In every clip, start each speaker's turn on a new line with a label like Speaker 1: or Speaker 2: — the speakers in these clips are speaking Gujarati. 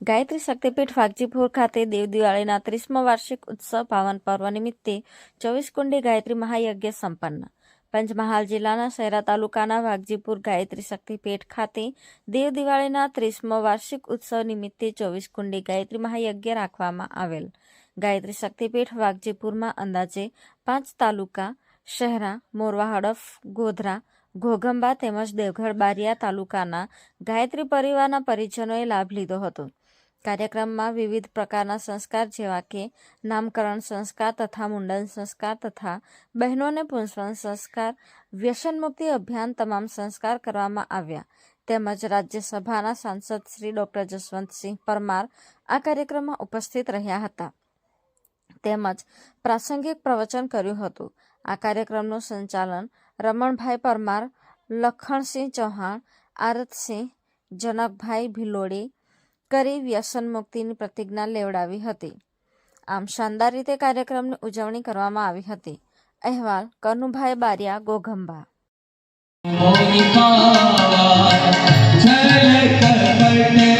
Speaker 1: ગાયત્રી શક્તિપીઠ વાઘજીપુર ખાતે દેવ દિવાળીના ત્રીસમો વાર્ષિક ઉત્સવ પાવન પર્વ નિમિત્તે ચોવીસ કુંડી ગાયત્રી મહાયજ્ઞ સંપન્ન. પંચમહાલ જિલ્લાના શહેરા તાલુકાના વાઘજીપુર ગાયત્રી શક્તિપીઠ ખાતે દેવ દિવાળીના ત્રીસમો વાર્ષિક ઉત્સવ નિમિત્તે ચોવીસ કુંડી ગાયત્રી મહાયજ્ઞ રાખવામાં આવેલ. ગાયત્રી શક્તિપીઠ વાઘજીપુરમાં અંદાજે પાંચ તાલુકા, શહેરા, મોરવા હડફ, ગોધરા, ઘોઘંબા તેમજ દેવગઢ બારિયા તાલુકાના ગાયત્રી પરિવારના પરિજનોએ લાભ લીધો હતો. કાર્યક્રમમાં વિવિધ પ્રકારના સંસ્કાર જેવા કે નામકરણ સંસ્કાર તથા મુંડન સંસ્કાર તથા બહેનોને પુંસવન સંસ્કાર વ્યસન મુક્તિ અભિયાન તમામ સંસ્કાર કરવામાં આવ્યા. તેમજ રાજ્યસભાના સાંસદ શ્રી ડોક્ટર જસવંતસિંહ પરમાર આ કાર્યક્રમમાં ઉપસ્થિત રહ્યા હતા. તેમજ પ્રાસંગિક પ્રવચન કર્યું હતું. આ કાર્યક્રમનું સંચાલન રમણભાઈ પરમાર, લખણસિંહ ચૌહાણ, આરતસિંહ, જનકભાઈ ભિલોડી કરી વ્યસન મુક્તિની પ્રતિજ્ઞા લેવડાવી હતી. આમ શાનદાર રીતે કાર્યક્રમની ઉજવણી કરવામાં આવી હતી. અહેવાલ, કનુભાઈ બારિયા, ગોગંબા.
Speaker 2: જય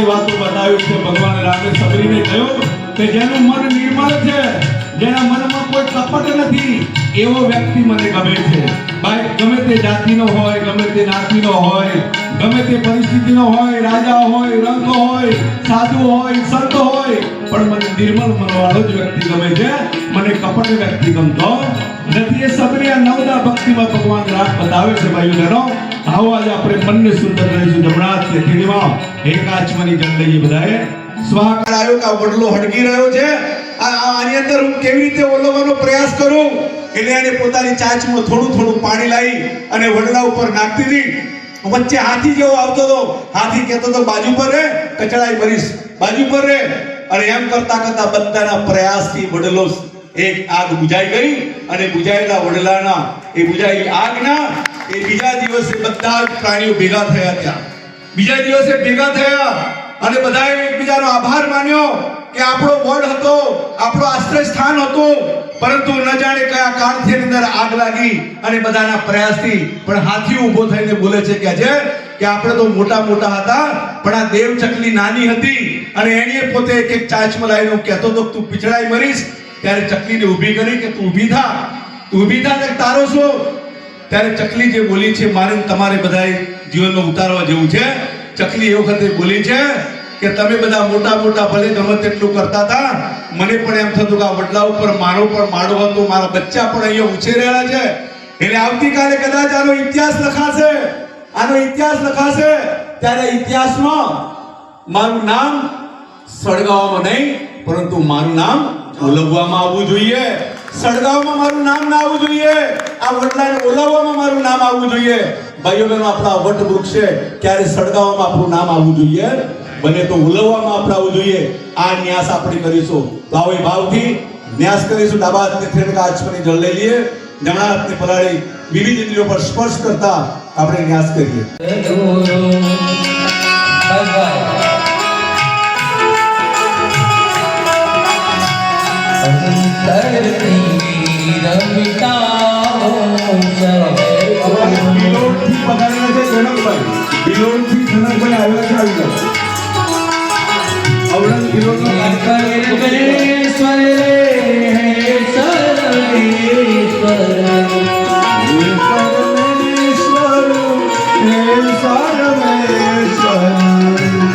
Speaker 2: પવિત્રતાની વાતો બતાવી છે. ભગવાન રામે સબરીને કહ્યું કે જેનું મન નિર્મળ છે, જેના મનમાં કોઈ કપટ નથી, એવો વ્યક્તિ મને ગમે છે. ભાઈ, ગમે તે જાતિનો હોય, ગમે તે નાતીનો હોય, ગમે તે પરિસ્થિતિનો હોય, રાજા હોય રંગ હોય, સાધુ હોય, સંત હોય, પણ મને નિર્મળ મનવાળો જ વ્યક્તિ ગમે છે. મને કપટ વ્યક્તિ ગમતો નથી. એ સબરી આ નવદા ભક્તિમાં ભગવાન રાગ બતાવે છે, ભાઈઓ બહેનો આવો આજે આપણે મનને સુંદર રહીશું જમણા ખીણીમાં એક આચમની જલ લઈએ બધાએ સ્વાગત આવ્યો કે વડલો હડકી રહ્યો છે. આની અંદર હું કેવી રીતે ઓલવવાનો પ્રયાસ કરું? એટલે એને પોતાની ચાંચમાં થોડું થોડું પાણી લાવી અને વડલા ઉપર નાખતી હતી. વચ્ચે હાથી જેવો આવતો હતો. હાથી કહેતો હતો, બાજુ પર રે, કચડાઈ મરીશ બાજુ પર રે. અને એમ કરતા કરતા બધાના પ્રયાસથી વડલો એક આગ બુજાઈ ગઈ અને બુજાયેલા વડલાના, એ બુજાયેલી આગના, એ બીજા દિવસે બધા જ પ્રાણીઓ ભેગા થયા ત્યાં. બીજા દિવસે ભેગા થયા અને બધાએ એકબીજાનો આભાર માન્યો કે આપણો વડ હતો, આપણો આશ્રય સ્થાન હતું, પરંતુ ન જાણે કયા કાળથી અંદર આગ લાગી અને બધાના પ્રયાસથી પણ હાથી ઊભો થઈને બોલે છે કે છે કે આપણે તો મોટા મોટા હતા, પણ આ દેવ ચકલી નાની હતી અને એણીએ પોતે એક એક ચાંચમાં લાવીને કહેતો તો તું પીછડાઈ મરીશ ત્યારે ચકલીને ઊભી કરી કે તું ઊભી થા? તું ઊભી થા તારો શું ત્યારે ચકલી જે બોલી છે, મારે તમારે બધાએ જીવનમાં ઉતારવા જેવું છે. ચકલી એ વખતે બોલી છે કે, તમે બધા મોટા મોટા ભલે ગમે તેટલું કરતા હતા, મને પણ એમ થતું કે આ વડલા ઉપર મારો પણ માડો હતો, મારા બચ્ચા પણ અહીંયા ઉછેરેલા છે. એટલે આવતીકાલે કદાચ આનો ઇતિહાસ લખાશે. આનો ઇતિહાસ લખાશે. ત્યારે ઇતિહાસમાં મારું નામ સળગાવવામાં નહીં, પરંતુ મારું નામ ઓલવવામાં આવવું જોઈએ. સળગાવવામાં મારું નામ ના આવવું જોઈએ. આ વડલાને ઓલવવામાં મારું નામ આવવું જોઈએ. ભાઈઓ બહેનો આપણા વટ વૃક્ષ છે. ક્યારે સળગાવવામાં આપણું નામ આવવું જોઈએ? બને તો ઉલવવામાં આપણે આવવું જોઈએ. આ ન્યાસ આપણે કરીશું. તો આવો ભાવથી ન્યાસ કરીશું. ડાબા હાથને થેડકા આચમની જળ લઈ લઈએ. જમણા હાથની પલાળી વિવિધ ઇન્દ્રિયો પર સ્પર્શ કરતા આપણે ન્યાસ કરીએ. બિલોડથી પધારેલા છે જનકભાઈ બિલોડથી જનકભાઈ આવ્યા છે આવી? જાઓ અવળંગ બિલોડનો કાર્યક્રમ હે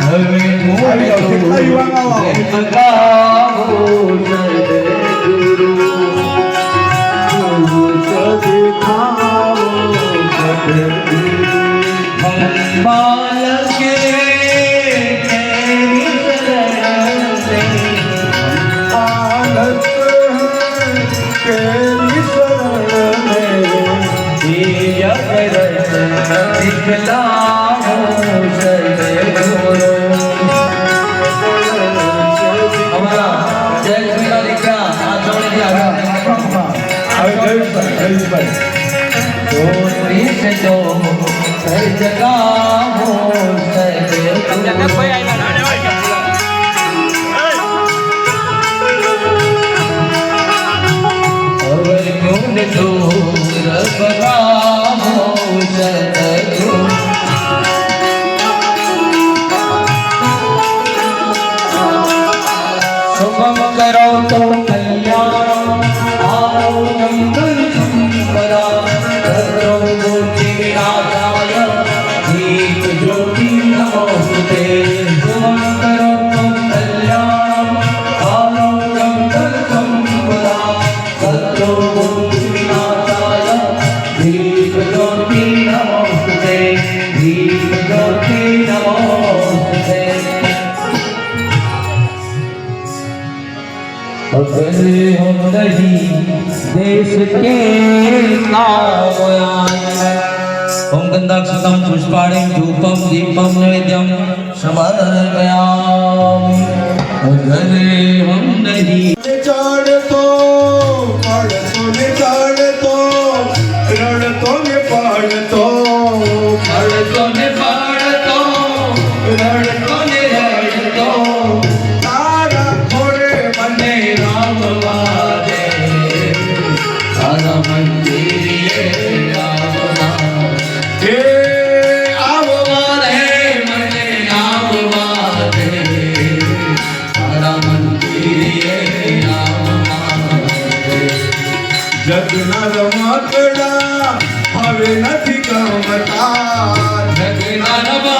Speaker 2: પરમેશ્વર આવી જાઓ હવે
Speaker 3: ગયું ભાઈ ગયું ભાઈ તો પ્રિય તો જગા મોલ જય દેવ हम कहीं देश के ओम गंधाक्षतम पुष्पाणी धूपम दीपम नैवेद्यम समर्पयामि अगले हम नहीं
Speaker 2: चढ़ तो पढ़
Speaker 3: तो ने
Speaker 2: चढ़ तो
Speaker 3: रण तो ने पढ़ तो पढ़ तो ने
Speaker 2: જગના રમકડા હવે નથી ગમતા.
Speaker 3: જગના રમકડા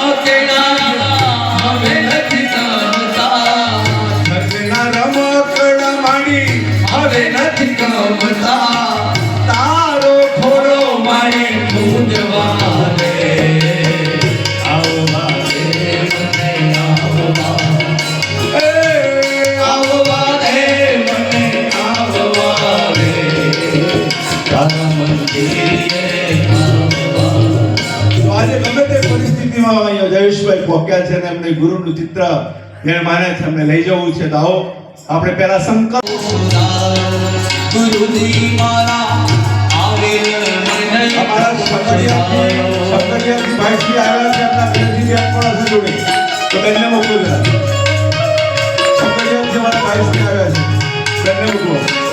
Speaker 2: પહોંચ્યા છે અને એમને ગુરુનું ચિત્ર જેને માને છે, એમને લઈ જવું છે. તો આવો, આપણે પહેલા સંકલ્પ
Speaker 3: ગુરુજી મારા
Speaker 2: આવ્યા છે તો બેનને મોકલો આવ્યા છે